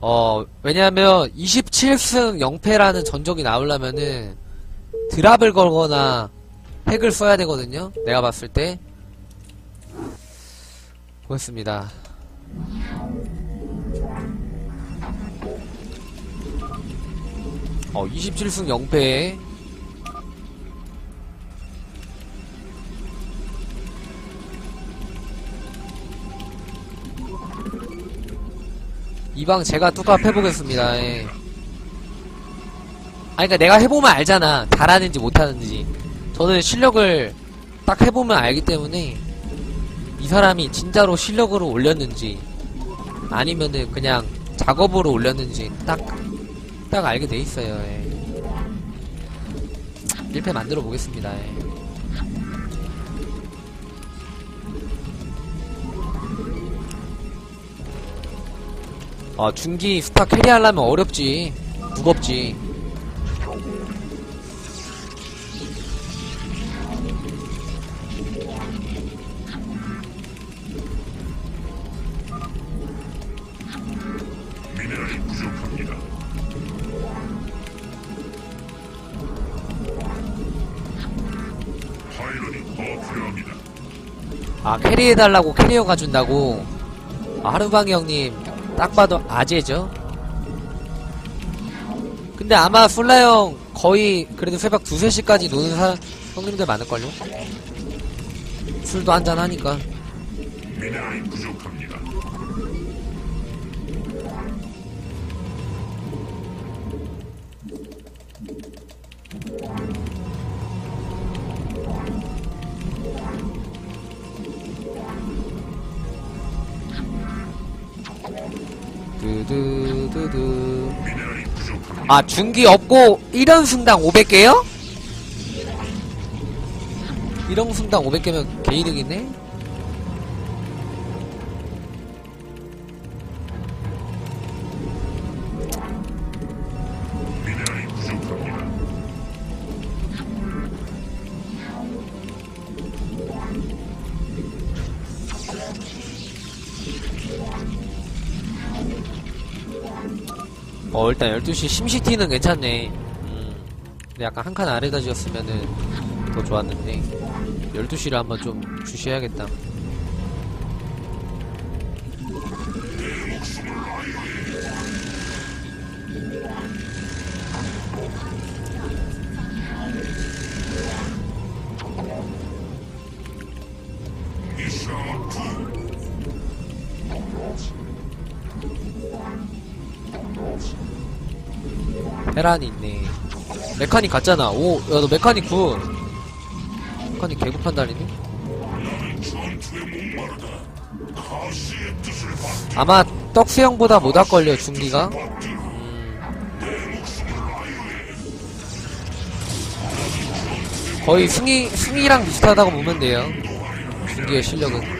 어, 왜냐하면 27승 0패라는 전적이 나오려면은 드랍을 걸거나 핵을 써야 되거든요. 내가 봤을 때. 보겠습니다. 어, 27승 0패. 이 방 제가 뚜껑 해보겠습니다. 예. 아니, 그니까 내가 해보면 알잖아. 잘하는지 못하는지. 저는 실력을 딱 해보면 알기 때문에 이 사람이 진짜로 실력으로 올렸는지 아니면은 그냥 작업으로 올렸는지 딱, 딱 알게 돼 있어요. 예. 1패 만들어 보겠습니다. 예. 아, 중기 스타 캐리 하려면 어렵지. 무겁지. 미네랄이 부족합니다. 파일런이 더 필요합니다. 아, 캐리해달라고 캐리어 가 준다고? 아, 하루방이 형님, 딱 봐도 아재죠? 근데 아마 솔라 형 거의 그래도 새벽 2, 3시까지 노는 사, 형님들 많을걸요? 술도 한잔 하니까. 미네랄이 부족합니다. 아, 중기 없고 1연승당 500개요? 1연승당 500개면 개이득이네? 어, 일단 12시 심시티는 괜찮네. 음. 근데 약간 한 칸 아래다 지었으면은 더 좋았는데. 12시를 한번 좀 주시해야겠다. 헤란이 있네. 메카닉 갔잖아. 오, 야, 너 메카닉 굿. 메카닉 개급한 달이네? 아마 떡수형보다 못 할걸요, 중기가? 음. 거의 승희, 승희랑 비슷하다고 보면 돼요. 중기의 실력은.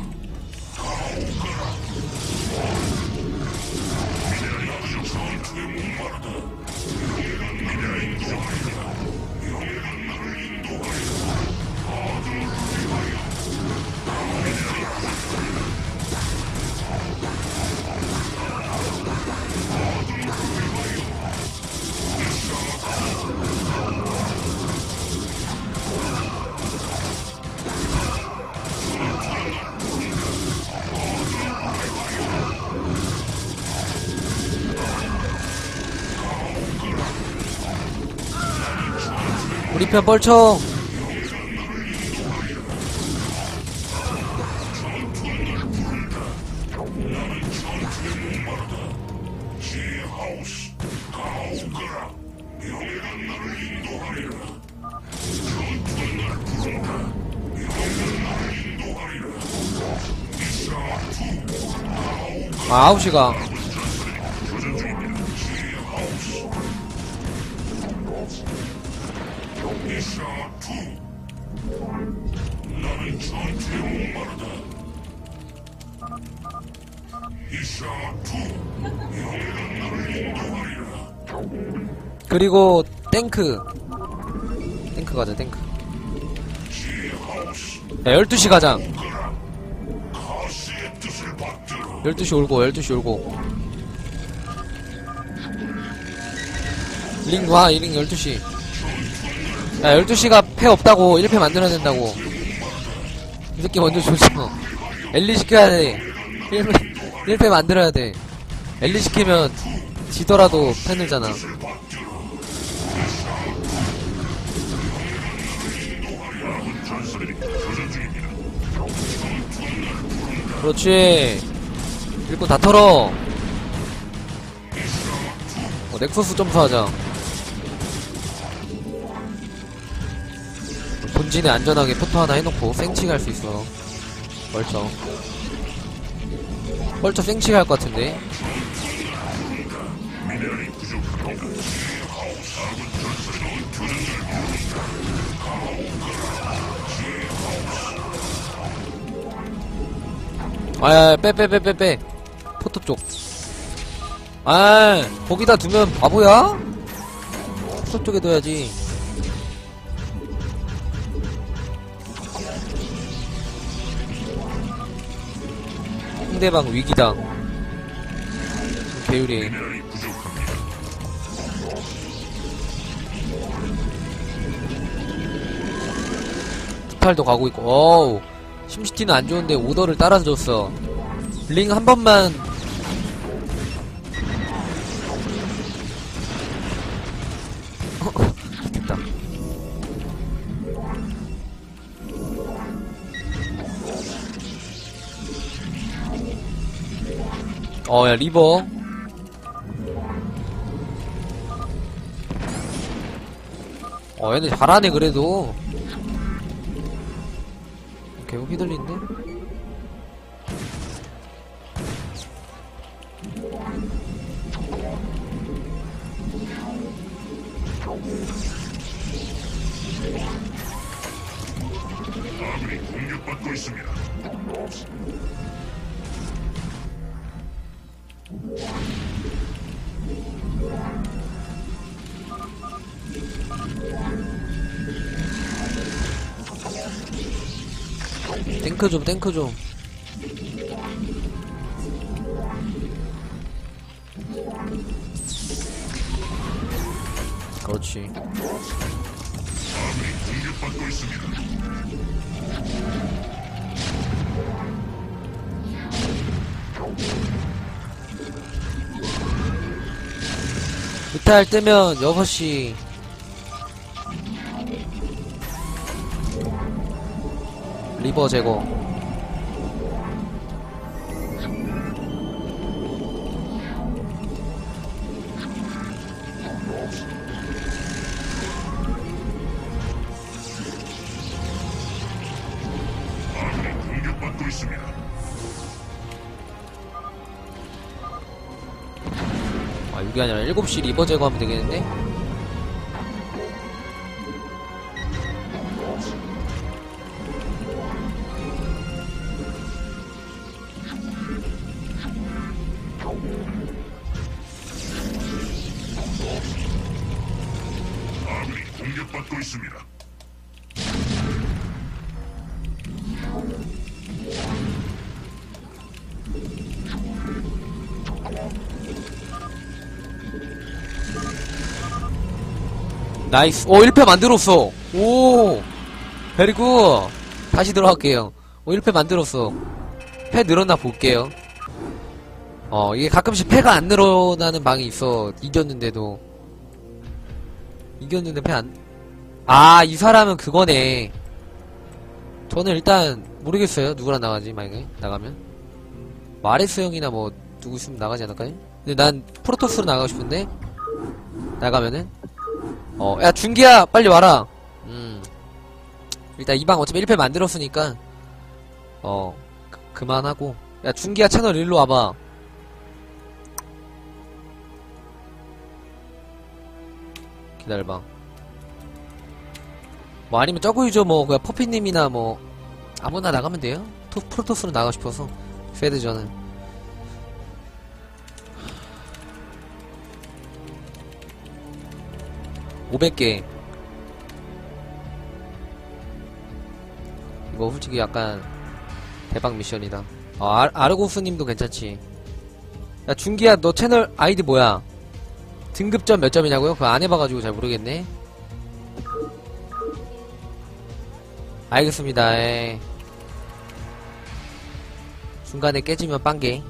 우리 편 뻘총. 아, 9시가. 그리고 탱크 탱크 가자 탱크 야 12시 가자 12시 올고 12시 올고 링 와, 이링 12시. 야, 12시가 패 없다고, 1패 만들어야 된다고. 이 새끼 먼저 조져. 엘리 시켜야 돼. 1패, 1패 만들어야 돼. 엘리 시키면 지더라도 패 늘잖아. 전사들이 교전 중입니다. 그렇지. 일꾼 다 털어. 어, 넥서스 점수하자. 본진에 안전하게 포토 하나 해놓고 생치 갈 수 있어. 벌써. 벌써 생치 갈것 같은데. 미네랄이 부족합니다. 아, 빼, 빼, 빼, 빼, 빼. 포토 쪽. 아, 거기다 두면 바보야? 포토 쪽에 둬야지. 상대방. 미네랄이 부족합니다. 스팔도 가고 있고, 어우. 심시티는 안 좋은데 오더를 따라줬어. 링 한 번만. 어, 야, 리버. 어, 얘네 잘하네, 그래도. 개우 휘둘린데? 탱크 좀, 탱크 좀. 그렇지. 무탈 뜨면 6시. 리버 제거. 아, 6이 아니라 7시 리버 제거하면 되겠는데? 있습니다. 나이스. 오, 1패 만들었어. 오. 베리굿. 다시 들어갈게요. 오, 1패 만들었어. 패 늘었나 볼게요. 어, 이게 가끔씩 패가 안 늘어나는 방이 있어. 이겼는데도. 이겼는데 패 안. 아, 이 사람은 그거네. 저는 일단, 모르겠어요. 누구랑 나가지, 만약에. 나가면. 마레스 형이나 뭐, 누구 있으면 나가지 않을까요? 근데 난 프로토스로 나가고 싶은데. 나가면은. 어, 야, 준기야, 빨리 와라. 음. 일단 이 방 어차피 1패 만들었으니까, 어, 그, 그만하고. 야, 준기야 채널 일로 와봐. 기다려봐. 뭐 아니면 유저 뭐 그냥 퍼피님이나 뭐 아무나 나가면 돼요. 토, 프로토스로 나가고 싶어서. 페드전은. (500개) 이거 솔직히 약간 대박 미션이다. 아, 아, 아르고스님도 괜찮지. 야 준기야 너 채널 아이디 뭐야? 등급점 몇 점이냐고요? 그거 안 해봐가지고 잘 모르겠네 알겠습니다 에. 중간에 깨지면 빵개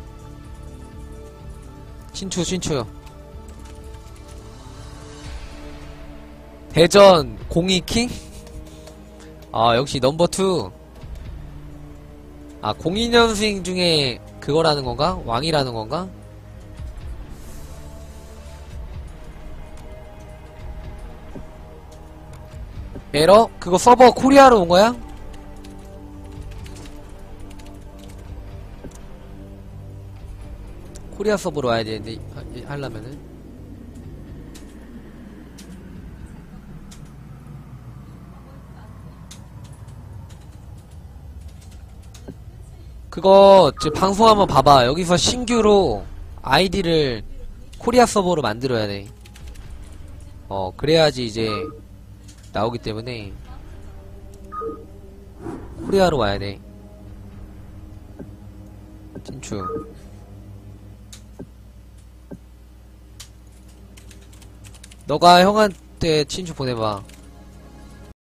신추 신추 대전 02킹? 아 역시 넘버2 아 02년생 중에 그거라는 건가? 왕이라는 건가? 에러? 그거 서버 코리아로 온 거야? 코리아 서버로 와야 되는데 하- 하려면은 그거 지금 방송 한번 봐봐 여기서 신규로 아이디를 코리아 서버로 만들어야 돼 어, 그래야지 이제 나오기 때문에 코리아로 와야 돼. 진추. 너가 형한테 친추 보내봐.